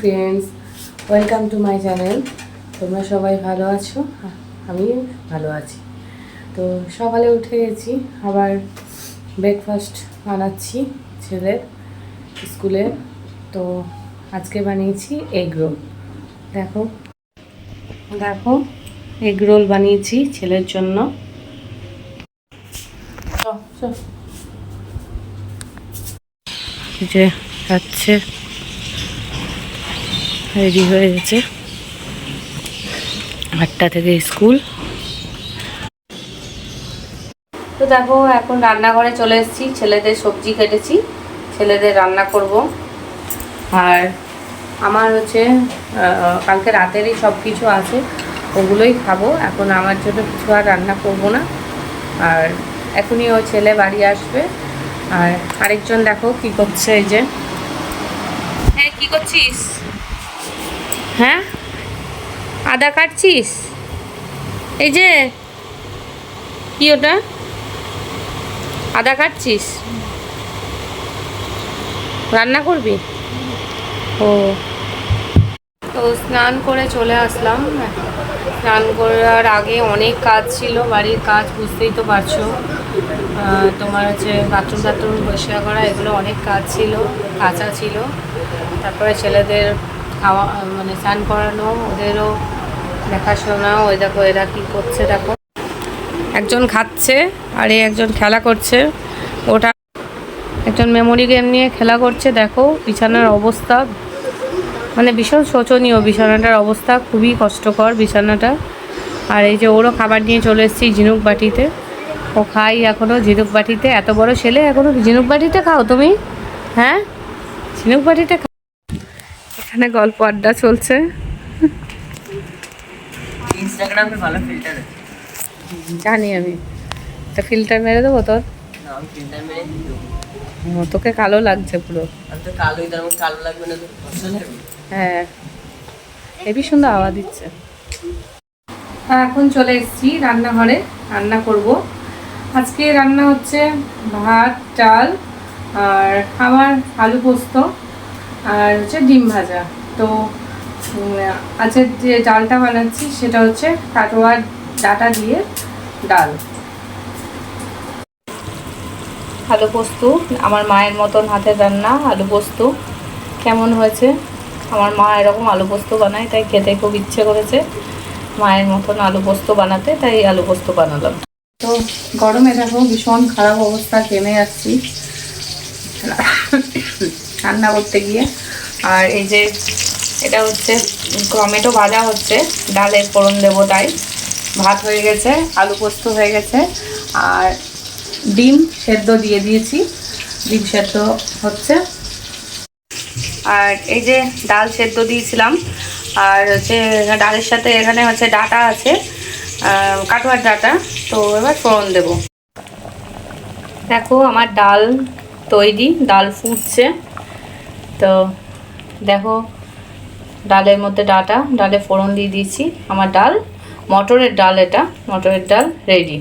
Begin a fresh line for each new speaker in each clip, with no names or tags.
Friends welcome to my channel তোমরা সবাই ভালো আছো? আমি ভালো আছি। তো সকালে উঠে গেছি, আবার ব্রেকফাস্ট বানাচ্ছি ছেলের স্কুলে। তো আজকে বানিয়েছি এগ রোল দেখো। দেখো এগ রোল বানিয়েছি ছেলের জন্য। যে রেডি হয়ে গেছে। আটটা থেকে স্কুল। তো দেখো, এখন রান্নাঘরে চলে এসেছি। ছেলেদের সবজি কেটেছি। ছেলেদের রান্না করব। আর আমার হচ্ছে কালকে রাতেরই সব কিছু আছে। ওগুলোই খাব। এখন আমার জন্য কিছু আর রান্না করব না। আর এখনই ও ছেলে বাড়ি আসবে। আর আরেকজন দেখো কি করছে এই যে। হ্যাঁ কি করছিস? হ্যাঁ? আদা কাটছিস? এই যে, কি ওটা? আদা কাটছিস? রান্না করবি? ও। তো স্নান করে চলে আসলাম। স্নান করার আগে অনেক কাজ ছিল, বাড়ির কাজ, বুঝতেই তো পারছ। তোমার হচ্ছে বাথরুম টাথরুম পরিষ্কার করা, এগুলো অনেক কাজ ছিল, কাঁচা ছিল। তারপরে ছেলেদের খাওয়া মানে স্নান করানো, ওদেরও দেখাশোনা, ওই দেখো এরা কী করছে দেখো। একজন খাচ্ছে, আর এই একজন খেলা করছে। ওটা একজন মেমোরি গেম নিয়ে খেলা করছে, দেখো বিছানার অবস্থা। মানে ভীষণ শোচনীয় বিছানাটার অবস্থা, খুবই কষ্টকর বিছানাটা। আর এই যে ওরও খাবার নিয়ে চলে এসেছি ঝিনুক বাটিতে। ও খাই এখনও ঝিনুক বাটিতে, এত বড় ছেলে এখনও ঝিনুক বাটিতে খাও তুমি? হ্যাঁ? ঝিনুক বাটিতে এখানে গল্প আড্ডা চলছে।
ইনস্টাগ্রামে ভালো ফিল্টার আছে।
জানি আমি। তা ফিল্টার মেরে দেবো তোর? তোকে কালো লাগছে পুরো।
কালো লাগবে না
হ্যাঁ। হেবি সুন্দর আওয়াজ দিচ্ছে। এখন চলে এসেছি রান্নাঘরে। রান্না করব। আজকে রান্না হচ্ছে ভাত ডাল আর আমার আলু পোস্ত। আর হচ্ছে ডিম ভাজা। তো আজকে যে ডালটা বানাচ্ছি সেটা হচ্ছে কাটোয়ার ডাটা দিয়ে ডাল। আলু পোস্ত আমার মায়ের মতন হাতের রান্না আলু পোস্ত। কেমন হয়েছে? আমার মা এরকম আলু পোস্ত বানায় তাই খেতে খুব ইচ্ছে করেছে মায়ের মতন আলু পোস্ত বানাতে তাই আলু পোস্ত বানালাম। তো গরমে দেখো ভীষণ খারাপ অবস্থা কেমে যাচ্ছি। রান্না করতে গিয়ে। আর এই যে এটা হচ্ছে টমেটো ভাজা হচ্ছে, ডালের ফোড়ন দেবো তাই। ভাত হয়ে গেছে, আলু পোস্ত হয়ে গেছে, আর ডিম সেদ্ধ দিয়ে দিয়েছি। ডিম সেদ্ধ হচ্ছে। আর এই যে ডাল সেদ্ধ দিয়েছিলাম, আর হচ্ছে ডালের সাথে এখানে হচ্ছে ডাটা আছে কাটোয়ার ডাটা, তো এবার ফোড়ন দেব। দেখো আমার ডাল তৈরি, ডাল ফুটছে। তো দেখো ডালের মধ্যে ডাটা ডালে ফোড়ন দিয়ে দিয়েছি আমার ডাল। মটরের ডাল এটা মটরের ডাল রেডি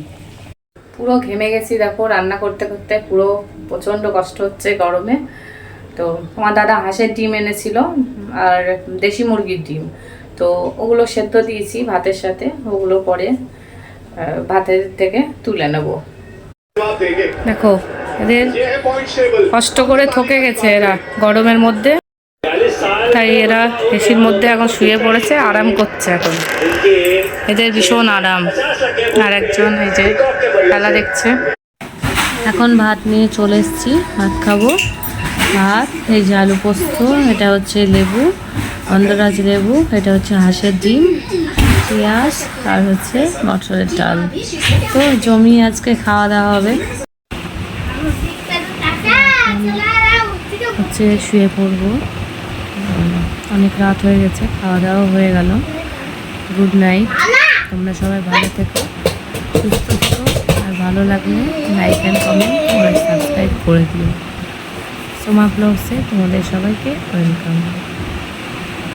পুরো ঘেমে গেছি দেখো রান্না করতে করতে পুরো প্রচণ্ড কষ্ট হচ্ছে গরমে। তো আমার দাদা হাঁসের ডিম এনেছিল আর দেশি মুরগির ডিম। তো ওগুলো সেদ্ধ দিয়েছি ভাতের সাথে ওগুলো পরে ভাতের থেকে তুলে নেব। দেখো এদের কষ্ট করে থকে গেছে এরা গরমের মধ্যে। তাই এরা এসির মধ্যে এখন শুয়ে পড়েছে, আরাম করছে এখন। এদের ভীষণ আরাম। আর একজন এই যে খেলা দেখছে। এখন ভাত নিয়ে চলে এসেছি, ভাত খাব। ভাত, এই যে আলু পোস্ত, এটা হচ্ছে লেবু অন্ধরাজ লেবু, এটা হচ্ছে হাঁসের ডিম, পেঁয়াজ, আর হচ্ছে মটরের ডাল। তো জমি আজকে খাওয়া দাওয়া হবে। হচ্ছে শুয়ে পড়ব। অনেক রাত হয়ে গেছে খাওয়া দাওয়া হয়ে গেল। গুড নাইট তোমরা সবাই ভালো থেকো, সুস্থ থেকো, আর ভালো লাগলে লাইক অ্যান্ড কমেন্ট করে সাবস্ক্রাইব করে দিও। সোমা ব্লগসে তোমাদের সবাইকে ওয়েলকাম